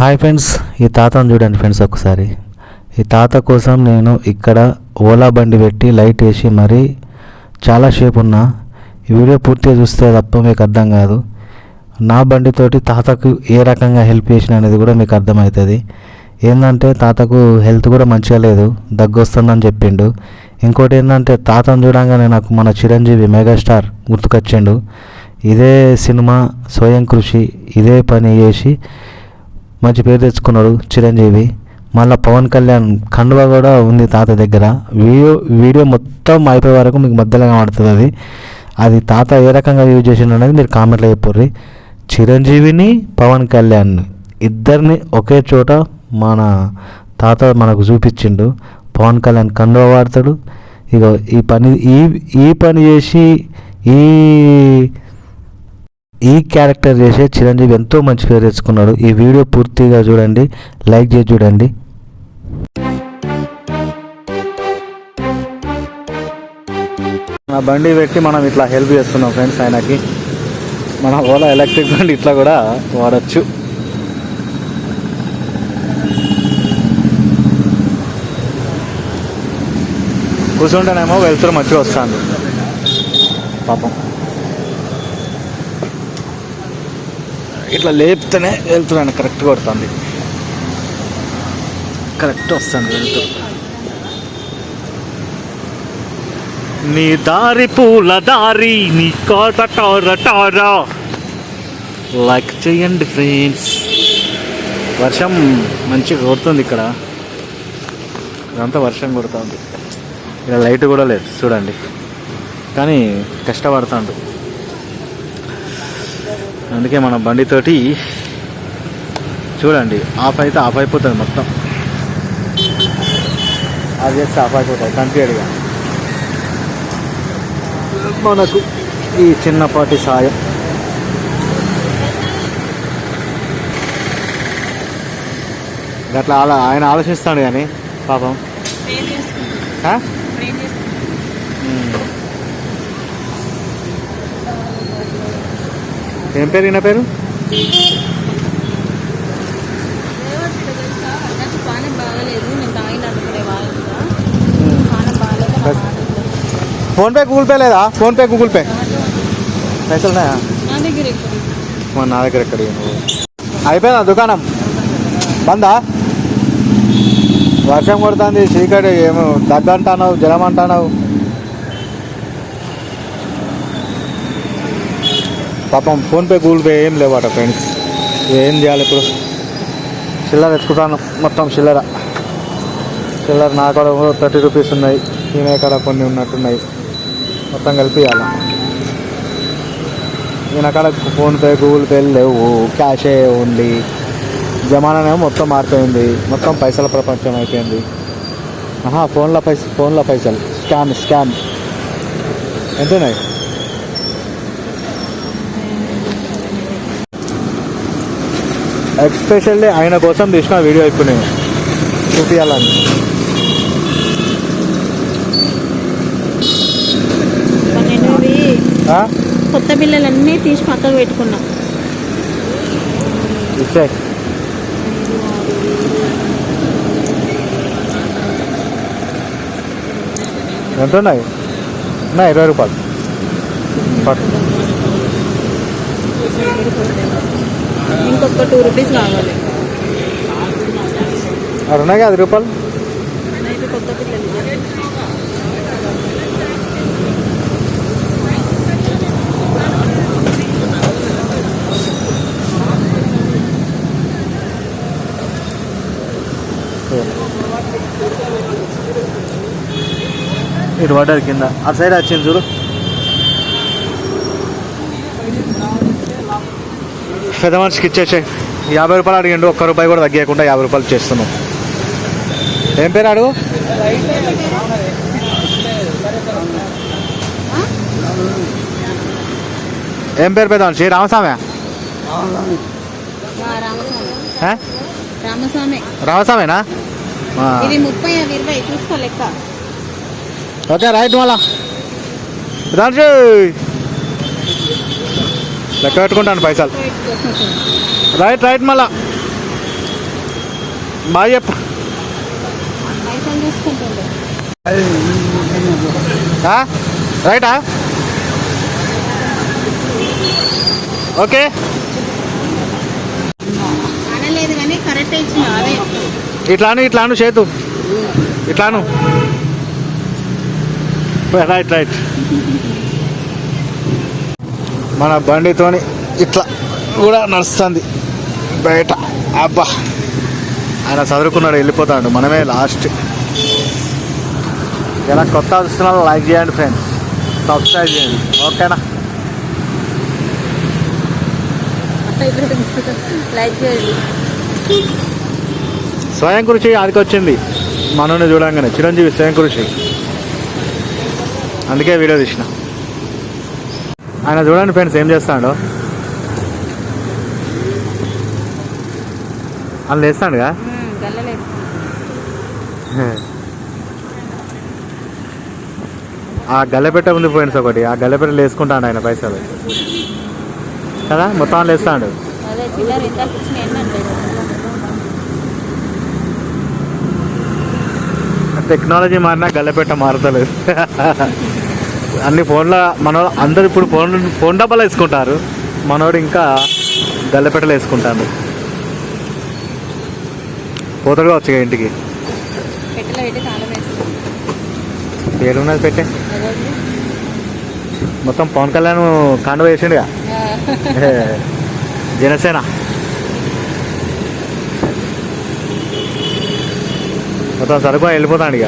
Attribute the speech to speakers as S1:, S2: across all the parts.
S1: Hi friends ఈ తాతను చూడండి ఫ్రెండ్స్ ఒకసారి ఈ తాత కోసం నేను ఇక్కడ ఓలా బండి పెట్టి లైట్ వేసి మరీ చాలా సేపు ఉన్నా. ఈ వీడియో పూర్తిగా చూస్తే తప్ప మీకు అర్థం కాదు. నా బండితోటి తాతకు ఏ రకంగా హెల్ప్ చేసిన అనేది కూడా మీకు అర్థమవుతుంది. ఏంటంటే తాతకు హెల్త్ కూడా మంచిగా లేదు దగ్గు వస్తుందని చెప్పిండు. ఇంకోటి ఏంటంటే తాతను చూడంగానే నాకు మన చిరంజీవి మెగాస్టార్ గుర్తుకొచ్చిండు. ఇదే సినిమా స్వయం కృషి ఇదే పని చేసి మంచి పేరు తెచ్చుకున్నాడు చిరంజీవి. మళ్ళీ పవన్ కళ్యాణ్ కండువా కూడా ఉంది తాత దగ్గర. వీడియో వీడియో మొత్తం అయిపోయే వరకు మీకు మధ్యలో కనబడుతుంది అది. అది తాత ఏ రకంగా యూజ్ చేసిండు అనేది మీరు కామెంట్లో చెప్పుర్రి. చిరంజీవిని పవన్ కళ్యాణ్ ఇద్దరిని ఒకే చోట మన తాత మనకు చూపించిండు. పవన్ కళ్యాణ్ కండువా వాడతాడు. ఇక ఈ పని ఈ ఈ పని చేసి ఈ ఈ క్యారెక్టర్ చేసే చిరంజీవి ఎంతో మంచి పేరు తెచ్చుకున్నాడు. ఈ వీడియో పూర్తిగా చూడండి. లైక్ చేసి చూడండి. నా బండి పెట్టి మనం ఇట్లా హెల్ప్ చేస్తున్నాం ఫ్రెండ్స్ ఆయనకి. మన ఓలా ఎలక్ట్రిక్ బండి ఇట్లా కూడా వాడచ్చు. కూర్చుంటేనేమో వెళ్తురు మంచిగా వస్తాను పాపం. ఇట్లా లేపితేనే వెళ్తున్నాను కరెక్ట్ కొడుతుంది. కరెక్ట్ వస్తాను వెళ్తూ. నీ దారి పూల దారి నీ కోట టార టారా లైక్ చేయండి ఫ్రెండ్స్ వర్షం మంచిగా కొడుతుంది ఇక్కడ. ఇదంతా వర్షం కొడుతుంది. ఇక్కడ లైట్ కూడా లేదు చూడండి. కానీ కష్టపడుతాడు. అందుకే మన బండితోటి చూడండి ఆఫ్ అయితే ఆఫ్ అయిపోతుంది మొత్తం. అది చేస్తే ఆఫ్ అయిపోతుంది కంప్లీట్గా. మనకు ఈ చిన్నపాటి సాయం. అట్లా అలా ఆయన ఆలోచిస్తాడు కానీ పాపం ఆ? ఉమ్. ఏం పేరు ఈయన పేరు. ఫోన్పే గూగుల్ పే లేదా? PhonePe Google Pay. పైసలు ఉన్నాయా?
S2: నా దగ్గర ఎక్కడ?
S1: అయిపోయిందా దుకాణం? బందా? వర్షం కొడుతుంది చీకటి ఏమో దగ్గ అంటున్నావు జ్వరం అంటున్నావు పాపం ఫోన్పే గూగుల్ పే ఏం లేవాట ఫ్రెండ్స్. ఏం చేయాలి ఇప్పుడు? చిల్లర ఎత్తుకుంటాను మొత్తం చిల్లర. చిల్లర నా కూడా థర్టీ రూపీస్ ఉన్నాయి ఈమె కాడ కొన్ని ఉన్నట్టున్నాయి. మొత్తం కలిపి ఇవ్వాలి ఈయన కాడ ఫోన్పే గూగుల్ పే లేవు క్యాషే ఉంది. జమానానేమో మొత్తం మారిపోయింది మొత్తం పైసల ప్రపంచం అయిపోయింది. ఆహా ఫోన్ల పైస ఫోన్ల పైసలు. Scam scam. ఎంతున్నాయి? ఎక్స్పెషల్లీ ఆయన కోసం తీసిన వీడియో ఇప్పుడు. నేను చూపించాలని?
S2: కొత్త బిల్లలన్నీ తీసి పక్కకు పెట్టుకున్నా.
S1: ఇచ్చేయ్ ఎంత ఉన్నాయి? ఉన్నాయి ఇరవై రూపాయలు. పట్టు.
S2: ఇంకొక టూ రూపీస్ కావాలి
S1: అవి అది రూపాయలు?
S2: కొత్త
S1: ఇటు పడ్డది కింద. ఆ సైడ్ వచ్చింది చూడు. పెద్ద మనిషికి ఇచ్చేసాయి యాభై రూపాయలు అడిగిండు ఒక్క రూపాయి కూడా తగ్గకుండా యాభై రూపాయలు చేస్తున్నాం. ఏం పేరు అడుగు? ఏం పేరు పెద్ద మనిషి రామస్వామి. రామస్వామేనా? ఓకే రైట్ మళ్ళా. రాజు లెక్క పెట్టుకుంటాను పైసలు. రైట్ రైట్ మళ్ళా. బాగా చెప్ప. రైటా ఓకే ఇట్లాను ఇట్లాను చేతు. ఇట్లాను. రైట్ రైట్ మన బండితోని ఇట్లా. కూడా నడుస్తుంది. బయట. అబ్బా. ఆయన చదువుకున్నాడు వెళ్ళిపోతాడు. మనమే లాస్ట్ ఇలా కొత్త వస్తున్నారు లైక్ చేయండి ఫ్రెండ్స్ సబ్స్క్రైబ్ చేయండి. ఓకేనా
S2: లైక్ చేయండి.
S1: స్వయం కృషి ఆదికి వచ్చింది. మనోని చూడంగానే. చిరంజీవి స్వయం కృషి. అందుకే వీడియో తీసిన. ఆయన చూడండి ఫ్రెండ్స్ ఏం చేస్తాడో. వాళ్ళు వేస్తాడుగా? ఆ గల్లెపెట్ట ఉంది ఫ్రెండ్స్ ఒకటి. ఆ గల్లెపెట్టలు వేసుకుంటాడు ఆయన పైసలు. కదా? మొత్తం వేస్తాడు. టెక్నాలజీ మారినా గల్లెపెట్ట మారతలేదు. అన్ని ఫోన్లో మన అందరు ఇప్పుడు ఫోన్ ఫోన్ డబ్బాలు వేసుకుంటారు. మనోడు ఇంకా గల్లెపెట్టలు వేసుకుంటాను పోతాడు కావచ్చు ఇంటికి. ఏడున్నది పెట్టే. మొత్తం పవన్ కళ్యాణ్ కాండ వేసిండుగా. జనసేన. మొత్తం సరుకు వెళ్ళిపోతాడు ఇక.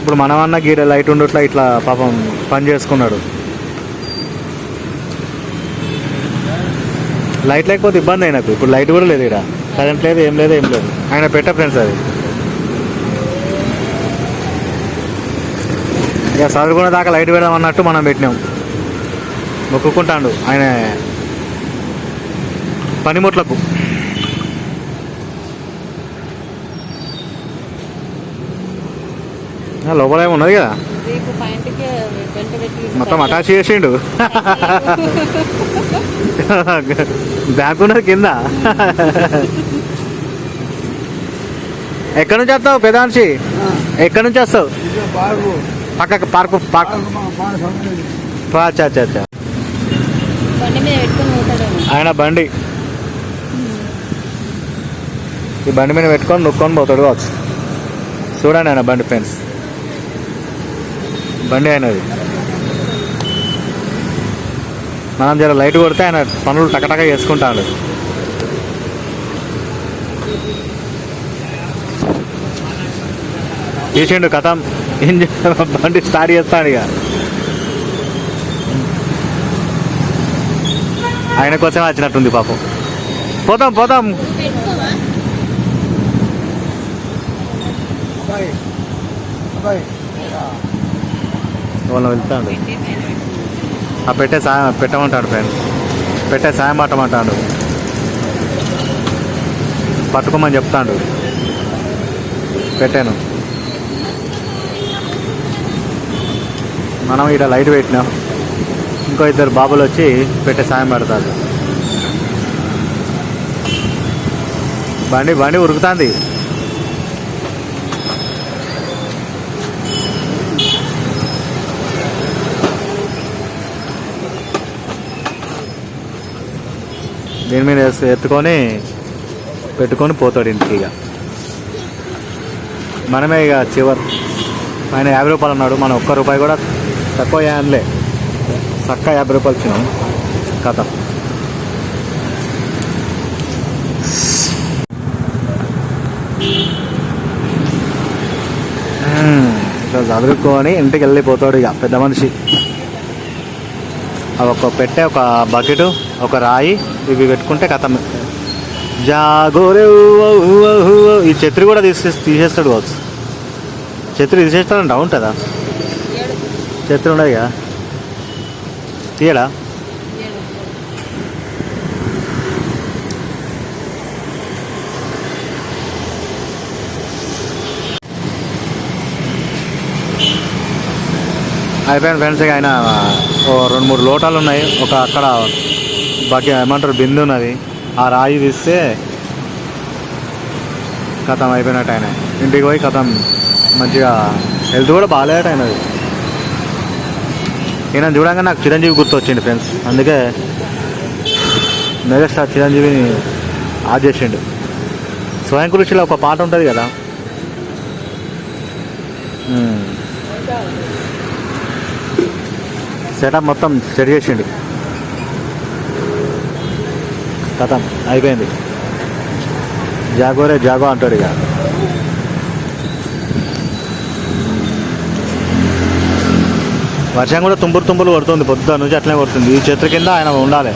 S1: ఇప్పుడు మనమన్న గీడ లైట్ ఉండట్లా ఇట్లా పాపం పని చేసుకున్నాడు. లైట్ లేకపోతే ఇబ్బంది అయినకు ఇప్పుడు లైట్ కూడా లేదు ఇక్కడ. కరెంట్ లేదు ఏం లేదు ఏం లేదు. ఆయన పెట్ట ఫ్రెండ్స్ అది. ఇక చదువుకునే దాకా లైట్ పెడదాం అన్నట్టు మనం పెట్టినాం. మొక్కుకుంటాడు ఆయన. పనిముట్లకు. లోపల ఏమి ఉన్నది కదా? మొత్తం అటాచ్ చేసిండు. బ్యాంక్ ఉన్నది కింద. ఎక్కడి నుంచి వస్తావు పెదాన్సి ఎక్కడి నుంచి వస్తావు? పక్కకు పార్కు పార్క్. అచ్చా ఆయన బండి. ఈ బండి మీద పెట్టుకొని నొక్కొని పోతాడు కావచ్చు. చూడండి ఆయన బండి ఫ్రెండ్స్. బండి అయినది మనం జర లైట్ కొడితే ఆయన పనులు టకటక చేసుకుంటాడు. తీసిండు కథం. ఇంజిన్ బండి స్టార్ట్ చేస్తాడు ఇక. ఆయన కోసమే వచ్చినట్టుంది పాపం. పోతాం పోతాం వాళ్ళు వెళ్తాడు ఆ పెట్టే సాయం పెట్టమంటాడు ఫ్రెండ్. పెట్టే సాయం పట్టమంటాడు. పట్టుకోమని చెప్తాడు. పెట్టాను. మనం ఇక్కడ లైట్ పెట్టినాం. ఇంకో ఇద్దరు బాబులు వచ్చి పెట్టే సాయం పెడతారు. బండి బండి ఉరుకుతుంది. దీని మీద ఎత్తుకొని పెట్టుకొని పోతాడు ఇంటికి ఇక. మనమే ఇక చివరి. ఆయన యాభై రూపాయలు అన్నాడు మనం ఒక్క రూపాయి కూడా తక్కువ అనలే చక్క యాభై రూపాయలు ఇచ్చినాం. కథ. ఇట్లా చదువుకొని ఇంటికి వెళ్ళిపోతాడు ఇక పెద్ద మనిషి. ఒక పెట్టే ఒక బకెట్ ఒక రాయి ఇవి పెట్టుకుంటే కథ జాగోరే. ఈ ఛత్రి కూడా తీసే తీసేస్తాడు కావచ్చు. ఛత్రి తీసేస్తాడంట ఉంటుందా? ఛత్రి ఉండదు కదా తీయడా? అయిపోయిన ఫ్రెండ్స్ ఇక ఆయన ఓ రెండు మూడు లోటాలు ఉన్నాయి. ఒక అక్కడ బకె ఏమంటారు బిందు ఉన్నది. ఆ రాయి తీస్తే కథం అయిపోయినట్టు ఆయన. ఇంటికి పోయి కథం మంచిగా హెల్త్ కూడా బాగాలేట ఆయనది. ఈయన చూడంగా నాకు చిరంజీవి గుర్తు వచ్చింది ఫ్రెండ్స్. అందుకే మెగాస్టార్ చిరంజీవిని ఆది చేసిండు. స్వయం కృషిలో ఒక పాట ఉంటుంది కదా. సెటప్ మొత్తం సెట్ చేసిండు. కథం అయిపోయింది. జాగోరే జాగో అంటాడు ఇక. వర్షం కూడా తుంపురు తుంపులు కొడుతుంది పొద్దున్న నుంచి అట్లనే కొడుతుంది. ఈ చెట్ల కింద ఆయన ఉండాలి.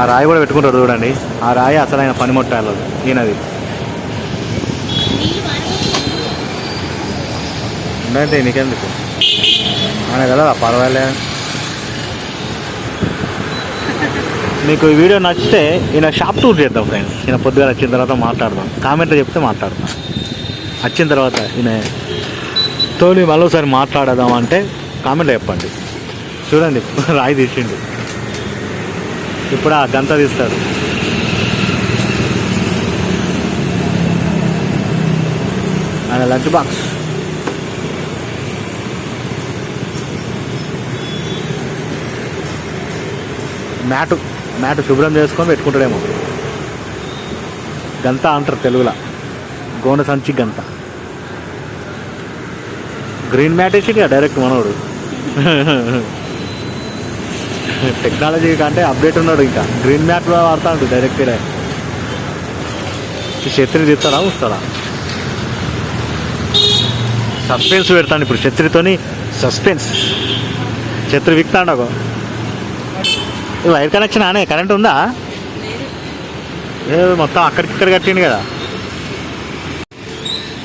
S1: ఆ రాయి కూడా పెట్టుకుంటాడు చూడండి. ఆ రాయి అసలు ఆయన పని ముట్టాలి ఈయనది. ఉండండి నీకెందుకు? ఆయన కదా పర్వాలే. మీకు ఈ వీడియో నచ్చితే ఈయన షాప్ టూర్ చేద్దాం ఫ్రెండ్స్ ఈయన పొద్దుగా వచ్చిన తర్వాత మాట్లాడదాం. కామెంట్లో చెప్తే మాట్లాడదాం. వచ్చిన తర్వాత ఈయన తోని మరోసారి మాట్లాడదాం అంటే కామెంట్లో చెప్పండి. చూడండి రాయి తీసిండు. ఇప్పుడు ఆ గంత తీస్తాడు. ఆయన లంచ్ బాక్స్ మ్యాటు మ్యాటు శుభ్రం చేసుకొని పెట్టుకుంటాడేమో. గంత అంటారు తెలుగులో. గోన సంచి గంత. గ్రీన్ మ్యాట్ వేసి డైరెక్ట్ మనోడు. టెక్నాలజీ కంటే అప్డేట్ ఉన్నాడు ఇంకా. గ్రీన్ మ్యాట్ వాడతాడు డైరెక్ట్ ఛత్రి తీస్తాడా వస్తాడా? సస్పెన్స్ పెడతాను ఇప్పుడు ఛత్రితోని సస్పెన్స్. ఛత్రి విక్తాడు ఈ వైర్ కనెక్షన్ ఆనే కరెంట్ ఉందా? లేదు. మొత్తం అక్కడికిక్కడ కట్టింది కదా.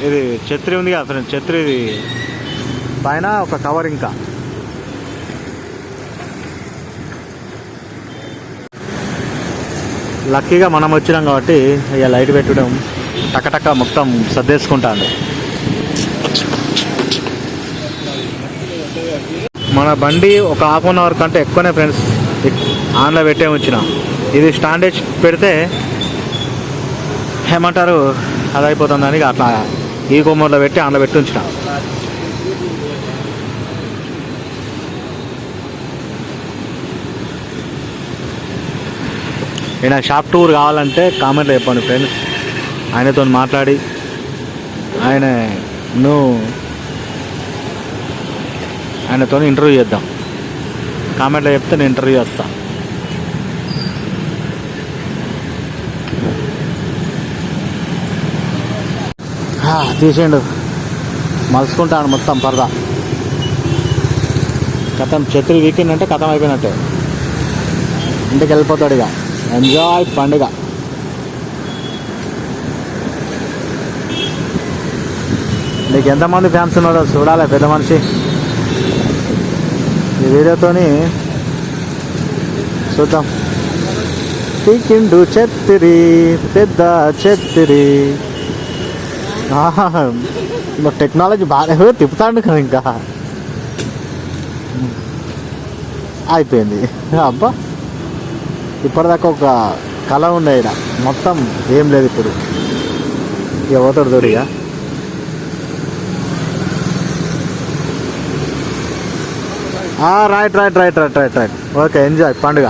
S1: ఇది ఛత్రి ఉంది కదా ఫ్రెండ్ ఛత్రి ఇది. పైన ఒక కవర్ ఇంకా. లక్కీగా మనం వచ్చినాం కాబట్టి ఇక లైట్ పెట్టడం టకటక మొత్తం సర్దేసుకుంటాను మన బండి ఒక హాఫ్ అన్ అవర్ కంటే ఎక్కువనే ఫ్రెండ్స్. ఆన్లో పెట్టే ఉంచిన. ఇది స్టాండేజ్ పెడితే ఏమంటారు? అది అయిపోతుందని అట్లా ఈ కొమ్మర్లో పెట్టి ఆన్లో పెట్టి ఉంచిన. ఈయన షాప్ టూర్ కావాలంటే కామెంట్లో చెప్పండి ఫ్రెండ్స్. ఆయనతో మాట్లాడి ఆయన నువ్వు ఆయనతో ఇంటర్వ్యూ చేద్దాం. కామెంట్లో చెప్తే నేను ఇంటర్వ్యూ వస్తా ఆ, తీసేయండు. మలుచుకుంటాడు మొత్తం పరదా. కథం ఛత్రి వీకెండ్ అంటే కథం అయిపోయినట్టే. ఇంటికి వెళ్ళిపోతాడు ఇక. ఎంజాయ్ పండుగ. నీకు ఎంతమంది ఫ్యాన్స్ ఉన్నారో చూడాలి పెద్ద మనిషి. వీడియోతోని చూద్దాం. పీకిండు చెత్తిరి పెద్ద చెత్తిరి ఆహా, టెక్నాలజీ బాగా తిప్పుతాడు కదా ఇంకా. అయిపోయింది. అబ్బా ఇప్పటిదాకా ఒక కళ ఉండే ఈడ. మొత్తం ఏం లేదు ఇప్పుడు. ఇక పోతాడు దొరిగా right right right right right right okay enjoy పండుగ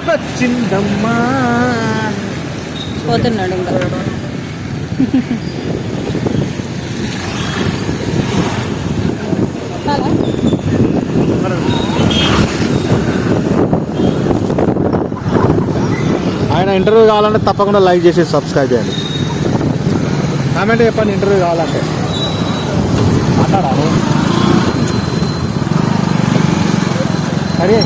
S1: పండగొచ్చిందమ్మా
S2: పోతున్నాడు ఇంకా.
S1: ఆయన ఇంటర్వ్యూ కావాలంటే తప్పకుండా లైక్ చేసి సబ్స్క్రైబ్ చేయండి. కామెంట్ చెప్పండి ఇంటర్వ్యూ కావాలంటే. మాట్లాడాలి. సరే.